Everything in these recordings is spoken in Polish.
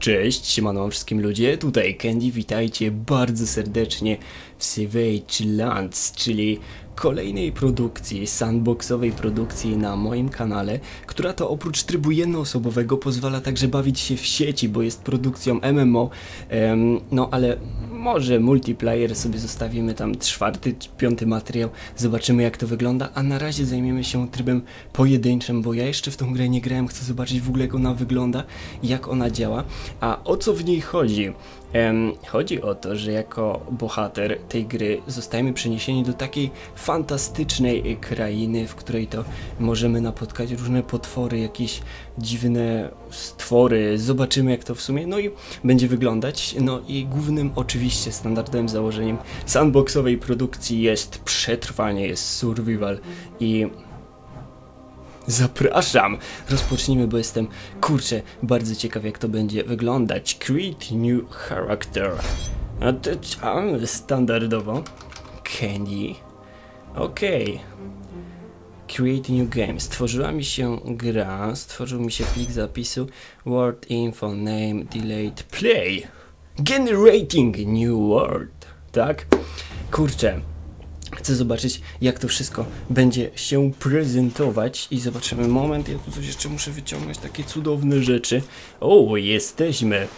Cześć, siemano wszystkim ludzie, tutaj Candy, witajcie bardzo serdecznie w Savage Lands, czyli kolejnej produkcji, sandboxowej produkcji na moim kanale, która to oprócz trybu jednoosobowego pozwala także bawić się w sieci, bo jest produkcją MMO, em, no ale może multiplayer sobie zostawimy tam czwarty piąty materiał, zobaczymy jak to wygląda, a na razie zajmiemy się trybem pojedynczym, bo ja jeszcze w tą grę nie grałem, chcę zobaczyć w ogóle jak ona wygląda, jak ona działa, a o co w niej chodzi? Chodzi o to, że jako bohater tej gry zostajemy przeniesieni do takiej fantastycznej krainy, w której to możemy napotkać różne potwory, jakieś dziwne stwory. Zobaczymy jak to w sumie, no i będzie wyglądać. No i głównym oczywiście standardowym założeniem sandboxowej produkcji jest przetrwanie, jest survival i Zapraszam! Rozpocznijmy, bo jestem, kurczę, bardzo ciekaw jak to będzie wyglądać. Create new character. A to a, standardowo. Candy. Okej. Create new game. Stworzyła mi się gra, stworzył mi się plik zapisu word info name delayed play. Generating new word. Tak? Kurczę. Chcę zobaczyć, jak to wszystko będzie się prezentować i zobaczymy moment. Ja tu coś jeszcze muszę wyciągnąć, takie cudowne rzeczy. O, jesteśmy.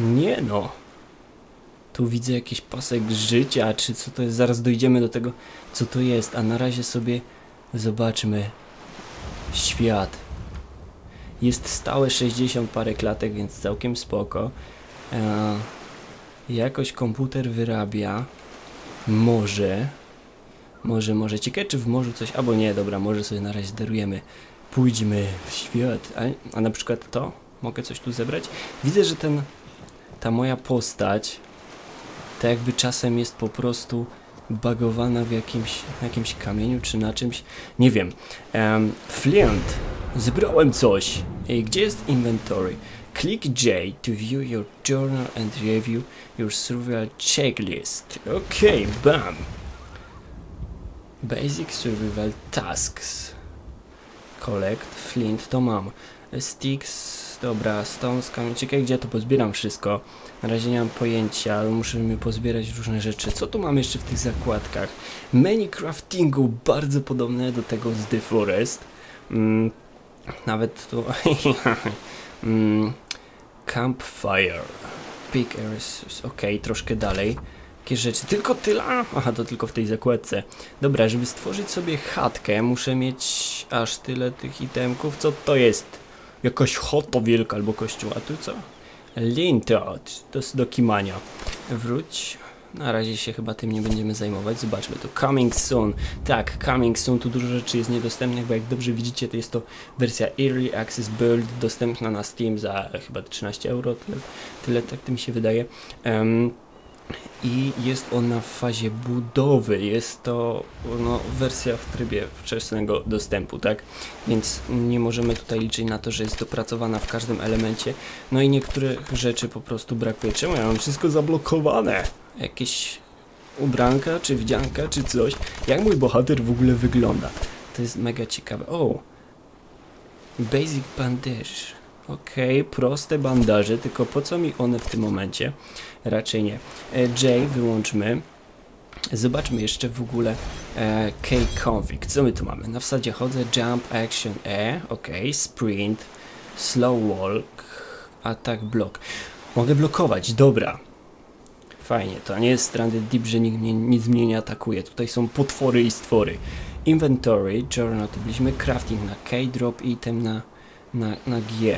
Nie no. Tu widzę jakiś pasek życia, czy co to jest. Zaraz dojdziemy do tego, co to jest. A na razie sobie zobaczmy świat. Jest stałe 60 parę klatek, więc całkiem spoko. Eee, jakoś komputer wyrabia. Może. Może, może. Ciekawe, czy w morzu coś. Albo nie, dobra, może sobie na razie darujemy. Pójdźmy w świat. A, a na przykład to? Mogę coś tu zebrać? Widzę, że ten. Ta moja postać. Tak jakby czasem jest po prostu bagowana w jakimś, jakimś kamieniu czy na czymś. Nie wiem. Um, Flint. Zebrałem coś. Gdzie jest inventory? Click J to view your journal and review your survival checklist. Okay, bam. Basic survival tasks. Collect, flint, to mam. Sticks, dobra, stones, kamień. Ciekawe gdzie ja to pozbieram wszystko. Na razie nie mam pojęcia, ale muszę mi pozbierać różne rzeczy. Co tu mam jeszcze w tych zakładkach? Menu craftingu, bardzo podobne do tego z The Forest. Mm, nawet tu... mm, Campfire. Big Ares. Ok, troszkę dalej. Jakie rzeczy? Tylko tyle? Aha, to tylko w tej zakładce. Dobra, żeby stworzyć sobie chatkę, muszę mieć aż tyle tych itemków. Co to jest? Jakaś chota wielka albo kościół. A tu co? Lintot. To jest do kimania. Wróć. Na razie się chyba tym nie będziemy zajmować. Zobaczmy to. Coming soon. Tak, coming soon. Tu dużo rzeczy jest niedostępnych, bo jak dobrze widzicie, to jest to wersja Early Access Build dostępna na Steam za chyba 13 euro. Tyle, tyle tak to mi się wydaje. Um, i jest ona w fazie budowy. Jest to no, wersja w trybie wczesnego dostępu, tak? Więc nie możemy tutaj liczyć na to, że jest dopracowana w każdym elemencie. No i niektórych rzeczy po prostu brakuje. Czemu ja mam wszystko zablokowane? Jakieś ubranka, czy wdzianka, czy coś. Jak mój bohater w ogóle wygląda? To jest mega ciekawe. O! Basic bandage. Okej, okay, proste bandaże, tylko po co mi one w tym momencie? Raczej nie. E, J wyłączmy. Zobaczmy jeszcze w ogóle e, K-config. Co my tu mamy? Na wsadzie chodzę, jump, action, E, ok, sprint, slow walk, attack, block. Mogę blokować, dobra. Fajnie, to nie jest stranded deep, że nikt mnie, nic mnie nie atakuje. Tutaj są potwory i stwory. Inventory, journal to byliśmy, crafting na K, drop item na, na, na G.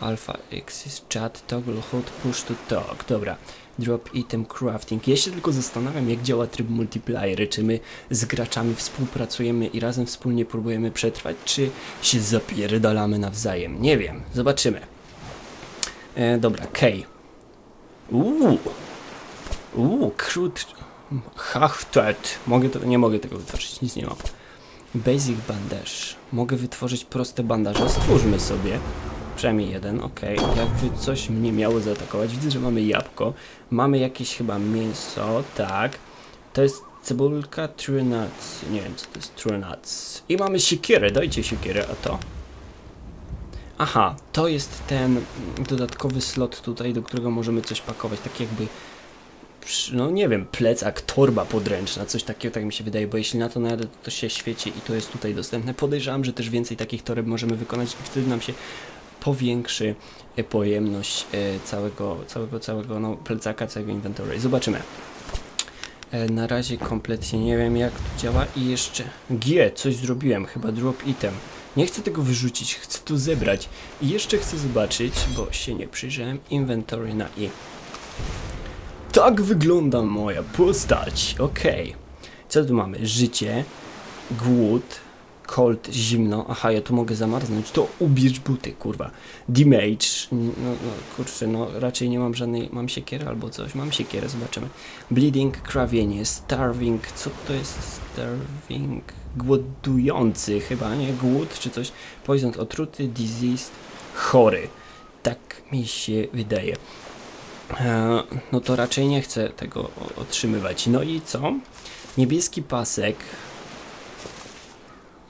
Alpha Axis Chat Toggle Hot Push to Talk. Dobra. Drop Item Crafting. Ja się tylko zastanawiam, jak działa tryb multiplayer. Czy my z graczami współpracujemy i razem wspólnie próbujemy przetrwać, czy się zapierdalamy nawzajem? Nie wiem. Zobaczymy. E, dobra, K. Uuu. Uuu, krót. Hachtet. Mogę to, nie mogę tego wytworzyć, nic nie mam. Basic bandage. Mogę wytworzyć proste bandaże. Stwórzmy sobie. Przynajmniej jeden, ok. Jakby coś mnie miało zaatakować. Widzę, że mamy jabłko. Mamy jakieś chyba mięso, tak. To jest cebulka true nuts. Nie wiem, co to jest true nuts. I mamy siekierę, dajcie siekierę, a to? Aha, to jest ten dodatkowy slot tutaj, do którego możemy coś pakować, tak jakby no nie wiem, plecak, torba podręczna, coś takiego, tak mi się wydaje, bo jeśli na to najadę, to, się świeci i to jest tutaj dostępne. Podejrzewam, że też więcej takich toreb możemy wykonać i wtedy nam się powiększy e, pojemność e, całego, całego, całego no, plecaka, całego inventory. Zobaczymy. E, Na razie kompletnie nie wiem jak to działa i jeszcze G, coś zrobiłem, chyba drop item. Nie chcę tego wyrzucić, chcę to zebrać i jeszcze chcę zobaczyć, bo się nie przyjrzałem, inventory na I. Tak wygląda moja postać, okej. Co tu mamy? Życie, głód, cold, zimno. Aha, ja tu mogę zamarznąć. To ubierz buty, kurwa. Damage. No, no kurczę, no raczej nie mam żadnej. Mam siekierę albo coś. Mam siekierę, zobaczymy. Bleeding, krawienie, starving. Co to jest starving? Głodujący chyba, nie? Głód czy coś. Poison, otruty, diseased, chory. Tak mi się wydaje. E, no to raczej nie chcę tego otrzymywać. No i co? Niebieski pasek.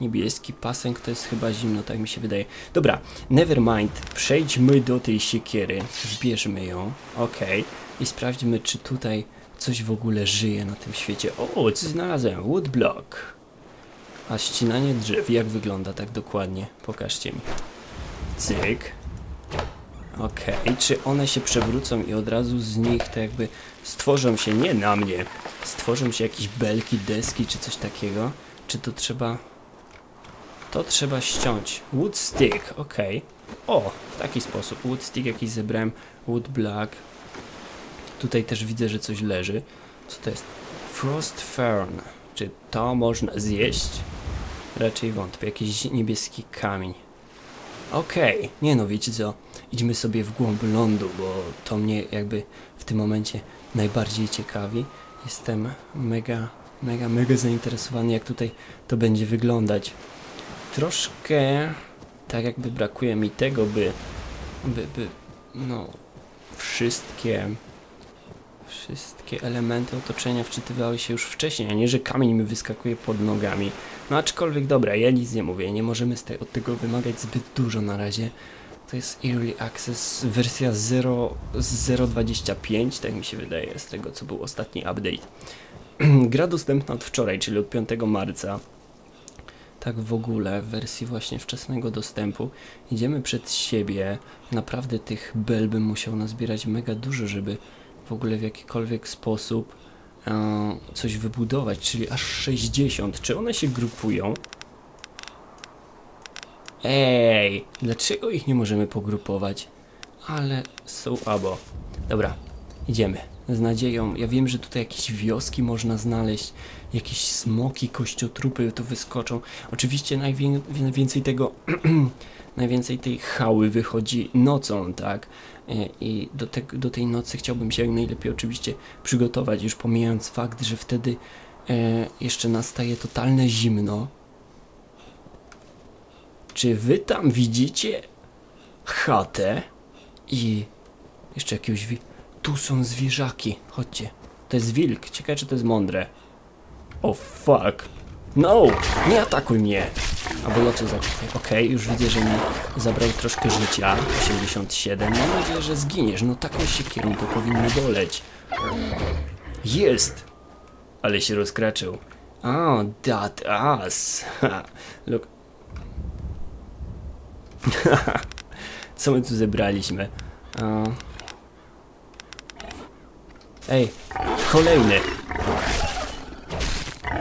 Niebieski pasek to jest chyba zimno, tak mi się wydaje. Dobra, never mind. Przejdźmy do tej siekiery. Zbierzmy ją. Okej. I sprawdźmy, czy tutaj coś w ogóle żyje na tym świecie. O, coś znalazłem. Woodblock. A ścinanie drzew, jak wygląda tak dokładnie? Pokażcie mi. Cyk. Okej, czy one się przewrócą i od razu z nich tak jakby stworzą się, nie na mnie, stworzą się jakieś belki, deski czy coś takiego? Czy to trzeba... To trzeba ściąć. Wood stick, okej. O, w taki sposób. Wood stick jakiś zebrałem, wood black. Tutaj też widzę, że coś leży. Co to jest? Frost fern. Czy to można zjeść? Raczej wątpię. Jakiś niebieski kamień. Okej, nie no, wiecie co? Idźmy sobie w głąb lądu, bo to mnie jakby w tym momencie najbardziej ciekawi. Jestem mega, mega, mega zainteresowany, jak tutaj to będzie wyglądać. Troszkę tak jakby brakuje mi tego, by, by, by no, wszystkie, wszystkie elementy otoczenia wczytywały się już wcześniej, a nie, że kamień mi wyskakuje pod nogami. No aczkolwiek dobra, ja nic nie mówię, nie możemy od tego wymagać zbyt dużo na razie. To jest Early Access wersja 0 z 0.25, tak mi się wydaje, z tego co był ostatni update. Gra dostępna od wczoraj, czyli od 5 marca. Tak w ogóle, w wersji właśnie wczesnego dostępu. Idziemy przed siebie. Naprawdę tych bel bym musiał nazbierać mega dużo, żeby w ogóle w jakikolwiek sposób e, coś wybudować, czyli aż 60. Czy one się grupują? Ej, dlaczego ich nie możemy pogrupować? Ale są abo. Dobra, idziemy. Z nadzieją. Ja wiem, że tutaj jakieś wioski można znaleźć, jakieś smoki, kościotrupy tu wyskoczą. Oczywiście najwię najwięcej tego, najwięcej tej chały wychodzi nocą, tak? E, I do, te do tej nocy chciałbym się jak najlepiej oczywiście przygotować, już pomijając fakt, że wtedy e, jeszcze nastaje totalne zimno. Czy wy tam widzicie chatę i jeszcze jakiegoś wi... Tu są zwierzaki. Chodźcie. To jest wilk. Ciekawe, czy to jest mądre. O fuck. No! Nie atakuj mnie! Albo lotu za... Okej, już widzę, że mi zabrał troszkę życia. 87. Mam nadzieję, że zginiesz. No taką siekierą to powinno boleć. Jest! Ale się rozkraczył. Oh, that ass. Look, Co my tu zebraliśmy? A... Ej, kolejny!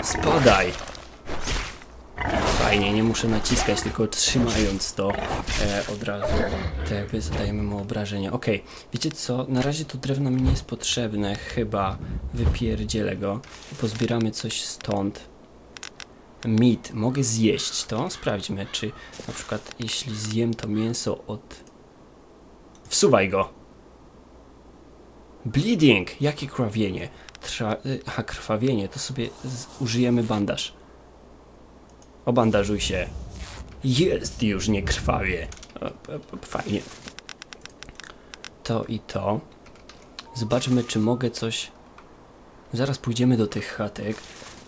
Spadaj! Fajnie, nie muszę naciskać, tylko trzymając to e, od razu, jakby zadajemy mu obrażenia. Okej, wiecie co? Na razie to drewno mi nie jest potrzebne, chyba wypierdzielę go pozbieramy coś stąd. Meat. Mogę zjeść to? Sprawdźmy, czy na przykład jeśli zjem to mięso od... Wsuwaj go! Bleeding! Jakie krwawienie? Trza... y, Aha, krwawienie. To sobie z... użyjemy bandaż. Obandażuj się. Jest już, nie krwawie. Fajnie. To i to. Zobaczmy, czy mogę coś... Zaraz pójdziemy do tych chatek.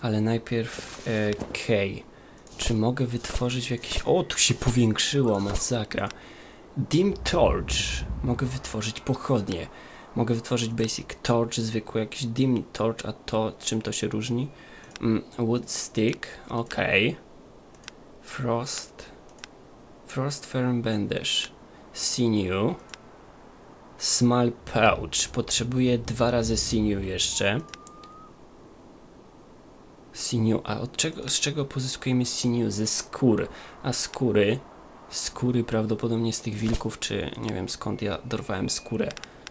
Ale najpierw e. Czy mogę wytworzyć jakieś... O, tu się powiększyło, masakra. Dim Torch. Mogę wytworzyć pochodnie. Mogę wytworzyć Basic Torch, zwykły jakiś Dim Torch, a to czym to się różni? Mm, wood Stick, ok. Frost. Frost Firm Bandage. Sinew. Small Pouch. Potrzebuję dwa razy Sinew jeszcze. Sinew, a od czego, z czego pozyskujemy sinew? Ze skór. A skóry, skóry prawdopodobnie z tych wilków, czy nie wiem skąd ja dorwałem skórę.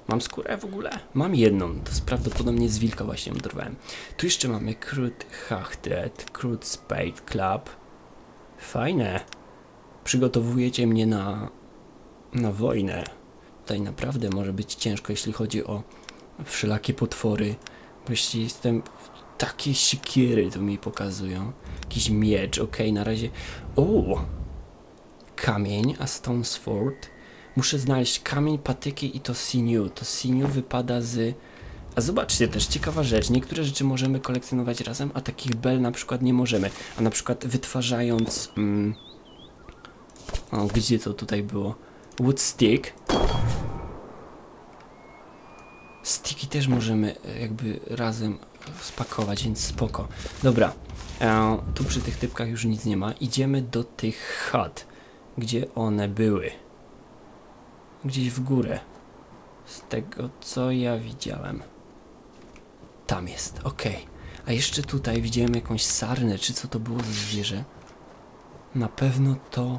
Mam skórę w ogóle? Mam jedną, to prawdopodobnie z wilka właśnie ją dorwałem. Tu jeszcze mamy Crude Hachted, Crude Spade Club. Fajne. Przygotowujecie mnie na, na wojnę. Tutaj naprawdę może być ciężko, jeśli chodzi o wszelakie potwory. Bo jeśli jestem takie siekiery tu mi pokazują. Jakiś miecz, ok, na razie. O! Kamień, a stone sword. Muszę znaleźć kamień, patyki i to sinew. To sinew wypada z... A zobaczcie też, ciekawa rzecz. Niektóre rzeczy możemy kolekcjonować razem, a takich bel na przykład nie możemy. A na przykład wytwarzając... Mm, o, gdzie to tutaj było? Wood stick. Sticky też możemy e, jakby razem spakować, więc spoko. Dobra, e, tu przy tych typkach już nic nie ma. Idziemy do tych chat, gdzie one były. Gdzieś w górę. Z tego co ja widziałem. Tam jest, ok. A jeszcze tutaj widziałem jakąś sarnę, czy co to było za zwierzę. Na pewno to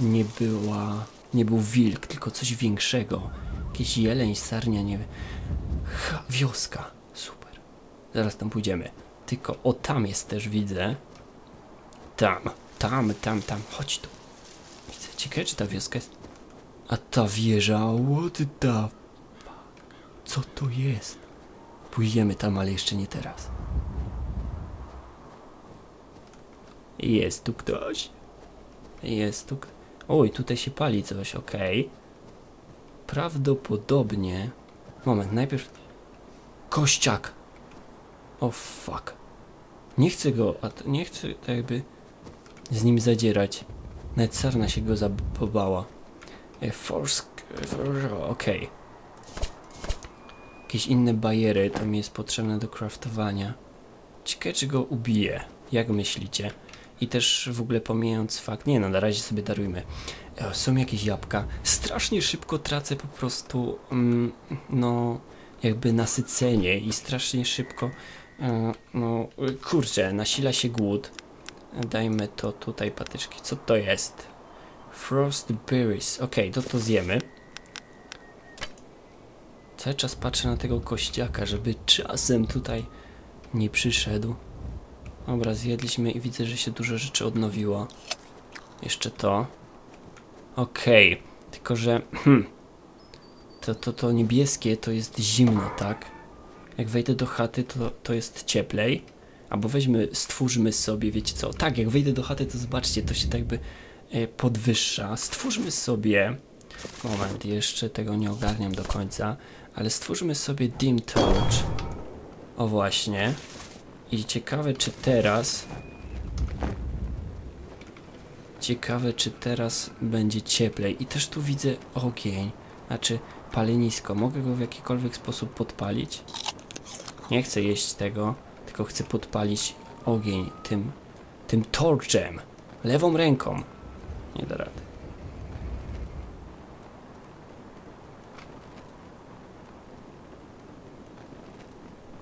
nie była, nie był wilk, tylko coś większego. Jakiś jeleń, sarnia, nie wiem. Wioska. Zaraz tam pójdziemy. Tylko o tam jest też, widzę. Tam, tam, tam, tam. Chodź tu. Widzę. Ciekawe, czy ta wioska jest... A ta wieża, what the... Co to jest? Pójdziemy tam, ale jeszcze nie teraz. Jest tu ktoś. Jest tu... Oj, tutaj się pali coś, okej. Okay. Prawdopodobnie... Moment, najpierw... Kościak! O oh, fuck. Nie chcę go, a nie chcę tak jakby z nim zadzierać. Nawet sarna się go zabobała. E, forsk... Okej. Okay. Jakieś inne bariery to mi jest potrzebne do craftowania. Ciekawe czy go ubije. Jak myślicie? I też w ogóle pomijając fakt, nie no, na razie sobie darujmy. E, są jakieś jabłka. Strasznie szybko tracę po prostu, mm, no, jakby nasycenie i strasznie szybko, no, kurczę, nasila się głód. Dajmy to tutaj patyczki. Co to jest? Frost berries. Ok, to to zjemy. Cały czas patrzę na tego kościaka, żeby czasem tutaj nie przyszedł. Dobra, zjedliśmy i widzę, że się dużo rzeczy odnowiło. Jeszcze to. Okej, okay. tylko że hmm, to, to, to niebieskie to jest zimno, tak? Jak wejdę do chaty, to, to jest cieplej. Albo weźmy, stwórzmy sobie, wiecie co? Tak, jak wejdę do chaty, to zobaczcie, to się tak jakby e, podwyższa. Stwórzmy sobie. Moment, jeszcze tego nie ogarniam do końca, ale stwórzmy sobie dim torch. O właśnie. I ciekawe, czy teraz Ciekawe, czy teraz będzie cieplej. I też tu widzę ogień. Znaczy palenisko. Mogę go w jakikolwiek sposób podpalić? Nie chcę jeść tego, tylko chcę podpalić ogień tym, tym torchem. Lewą ręką. Nie da rady.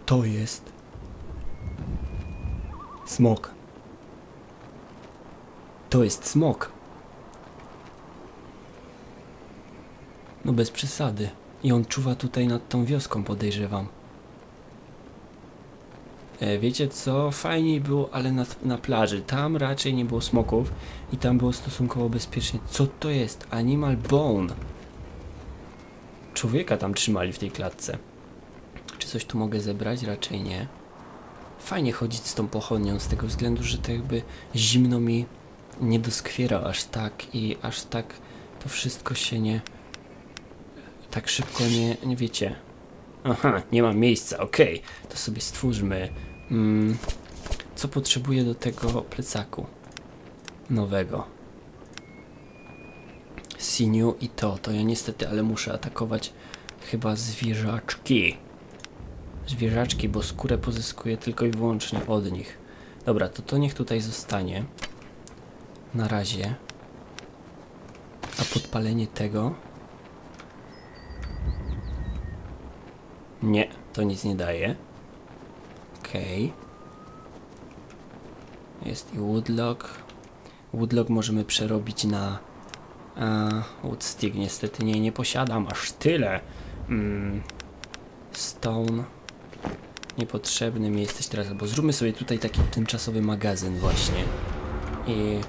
To jest smok. To jest smok. No bez przesady. I on czuwa tutaj nad tą wioską, podejrzewam. E, wiecie co? Fajniej było, ale na, na plaży. Tam raczej nie było smoków i tam było stosunkowo bezpiecznie. Co to jest? Animal bone. Człowieka tam trzymali w tej klatce. Czy coś tu mogę zebrać? Raczej nie. Fajnie chodzić z tą pochodnią z tego względu, że to jakby zimno mi nie doskwiera aż tak i aż tak to wszystko się nie tak szybko nie, nie wiecie. Aha, nie ma miejsca, okej, okay. to sobie stwórzmy. Mm, co potrzebuję do tego plecaku nowego? Siniu i to. To ja niestety, ale muszę atakować chyba zwierzaczki. Zwierzaczki, bo skórę pozyskuję tylko i wyłącznie od nich. Dobra, to to niech tutaj zostanie. Na razie. A podpalenie tego... Nie, to nic nie daje. Okej. Jest i woodlock. Woodlock możemy przerobić na a, woodstick. Niestety nie, nie posiadam aż tyle. Mm, stone. Niepotrzebny mi jesteś teraz, bo zróbmy sobie tutaj taki tymczasowy magazyn właśnie. I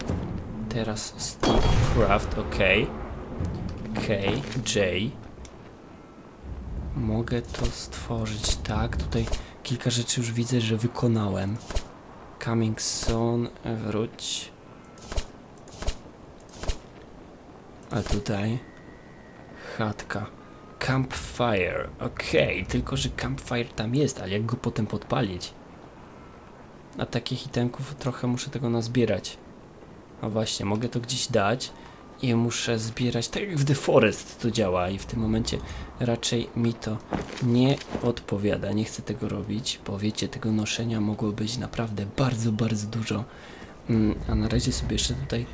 teraz stick craft, ok. K, J. Mogę to stworzyć tak. Tutaj kilka rzeczy już widzę, że wykonałem. Coming soon, wróć. A tutaj chatka. Campfire. Okej, tylko że campfire tam jest, ale jak go potem podpalić? A takich itemków trochę muszę tego nazbierać. A właśnie, mogę to gdzieś dać i muszę zbierać, tak jak w The Forest to działa i w tym momencie raczej mi to nie odpowiada. Nie chcę tego robić, bo wiecie, tego noszenia mogło być naprawdę bardzo, bardzo dużo. Mm, a na razie sobie jeszcze tutaj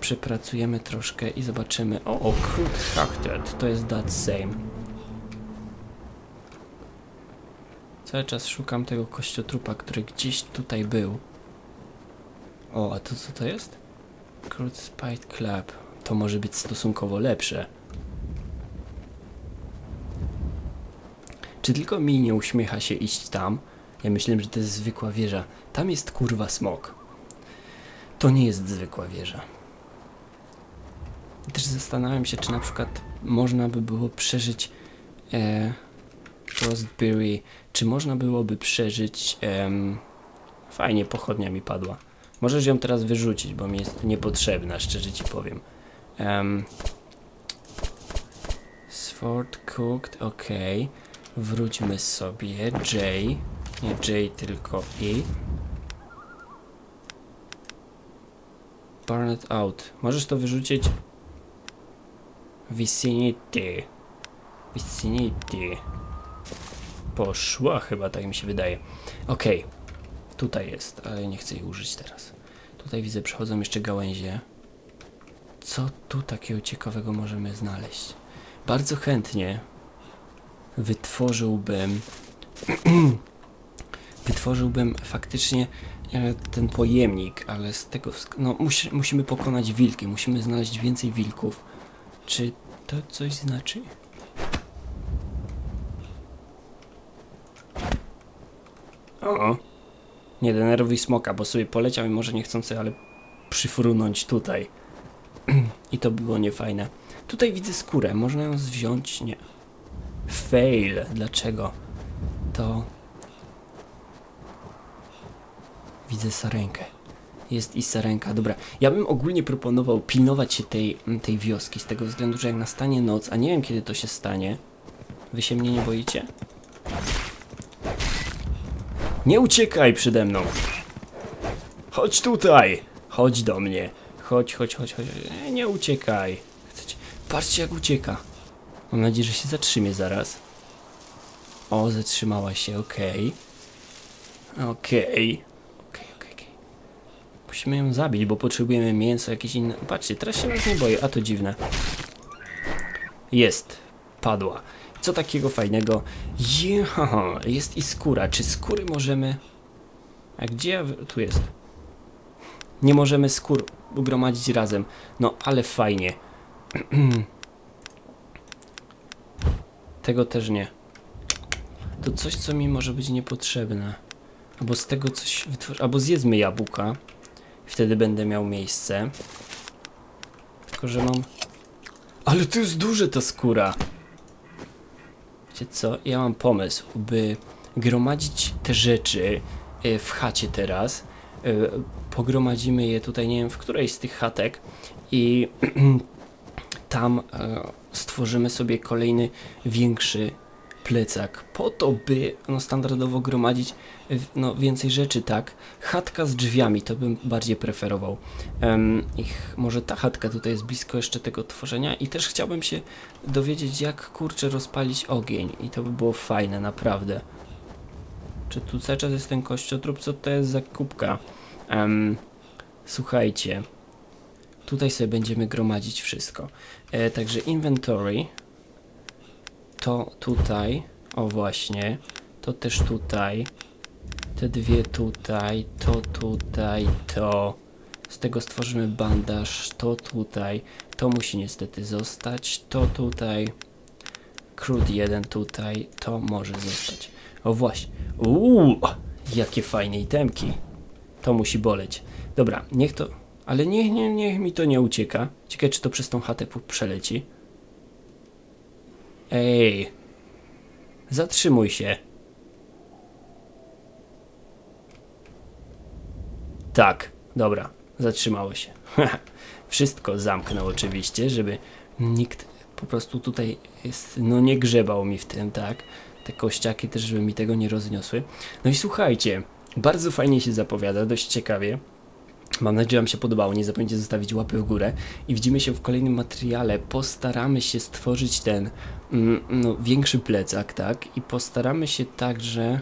przepracujemy troszkę i zobaczymy. O, o Hachted, to jest that same. Cały czas szukam tego kościotrupa, który gdzieś tutaj był. O, a to co to jest? Crude Spite Club. To może być stosunkowo lepsze. Czy tylko mi nie uśmiecha się iść tam? Ja myślałem, że to jest zwykła wieża. Tam jest kurwa smok. To nie jest zwykła wieża. Też zastanawiam się, czy na przykład można by było przeżyć e, Frostberry, czy można byłoby przeżyć em, fajnie, pochodnia mi padła. Możesz ją teraz wyrzucić, bo mi jest niepotrzebna, szczerze ci powiem. Um, Sword cooked, ok. Wróćmy sobie. J. Nie J, tylko I. Burn it out. Możesz to wyrzucić? Vicinity. Vicinity. Poszła chyba, tak mi się wydaje. Ok. Tutaj jest, ale nie chcę jej użyć teraz. Tutaj widzę, przechodzą jeszcze gałęzie. Co tu takiego ciekawego możemy znaleźć? Bardzo chętnie wytworzyłbym wytworzyłbym faktycznie e, ten pojemnik, ale z tego no musi, musimy pokonać wilki, musimy znaleźć więcej wilków. Czy to coś znaczy? O, nie denerwuj smoka, bo sobie poleciał i może niechcący, ale przyfrunąć tutaj. I to było niefajne. Tutaj widzę skórę, można ją zwziąć? Nie. Fail. Dlaczego? To... Widzę sarenkę. Jest i sarenka. Dobra, ja bym ogólnie proponował pilnować się tej, tej wioski, z tego względu, że jak nastanie noc, a nie wiem kiedy to się stanie. Wy się mnie nie boicie? Nie uciekaj przede mną! Chodź tutaj! Chodź do mnie. Chodź, chodź, chodź, chodź. Nie, nie uciekaj. Patrzcie jak ucieka. Mam nadzieję, że się zatrzymie zaraz. O, zatrzymała się, okej. Okay. Okej. Okej, okej, Musimy ją zabić, bo potrzebujemy mięso, jakieś inne... Patrzcie, teraz się nas nie boję, a to dziwne. Jest. Padła. Co takiego fajnego? Jeha, jest i skóra. Czy skóry możemy... A gdzie ja... Tu jest. Nie możemy skór gromadzić razem. No, ale fajnie. Tego też nie. To coś, co mi może być niepotrzebne. Albo z tego coś wytworzy... Albo zjedzmy jabłka. Wtedy będę miał miejsce. Tylko, że mam... Ale to jest duże ta skóra! Wiecie co? Ja mam pomysł, by gromadzić te rzeczy e, w chacie teraz. Pogromadzimy je tutaj, nie wiem, w którejś z tych chatek i tam e, stworzymy sobie kolejny większy plecak, po to by no, standardowo gromadzić no, więcej rzeczy, tak? Chatka z drzwiami, to bym bardziej preferował. Um, ich, może ta chatka tutaj jest blisko jeszcze tego tworzenia i też chciałbym się dowiedzieć, jak kurczę rozpalić ogień i to by było fajne, naprawdę. Czy tu cały czas jest ten kościotrup? Co to jest za kubka? Um, słuchajcie, tutaj sobie będziemy gromadzić wszystko. E, także inventory to tutaj, o właśnie, to też tutaj, te dwie tutaj, to tutaj, to. Z tego stworzymy bandaż, to tutaj, to musi niestety zostać, to tutaj, crude jeden tutaj, to może zostać. O właśnie, uuu, jakie fajne itemki. To musi boleć. Dobra, niech to, ale niech, nie, niech mi to nie ucieka. Ciekawe, czy to przez tą chatę przeleci. Ej, Zatrzymuj się. Tak, dobra, zatrzymało się. Wszystko zamknął oczywiście, żeby nikt po prostu tutaj jest, no nie grzebał mi w tym, tak? Te kościaki też, żeby mi tego nie rozniosły. No i słuchajcie, bardzo fajnie się zapowiada, dość ciekawie. Mam nadzieję, że Wam się podobało. Nie zapomnijcie zostawić łapy w górę. I widzimy się w kolejnym materiale. Postaramy się stworzyć ten mm, no, większy plecak, tak? I postaramy się także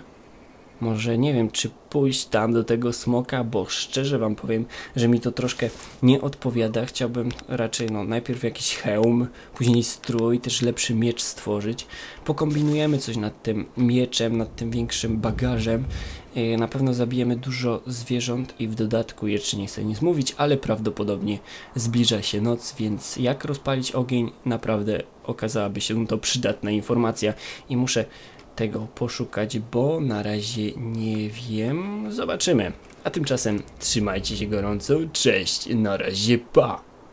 może nie wiem, czy pójść tam do tego smoka, bo szczerze wam powiem, że mi to troszkę nie odpowiada. Chciałbym raczej no, najpierw jakiś hełm, później strój, też lepszy miecz stworzyć. Pokombinujemy coś nad tym mieczem, nad tym większym bagażem. E, na pewno zabijemy dużo zwierząt i w dodatku, jeszcze nie chcę nic mówić, ale prawdopodobnie zbliża się noc, więc jak rozpalić ogień, naprawdę okazałaby się to przydatna informacja i muszę tego poszukać, bo na razie nie wiem. Zobaczymy. A tymczasem trzymajcie się gorąco. Cześć, na razie, pa!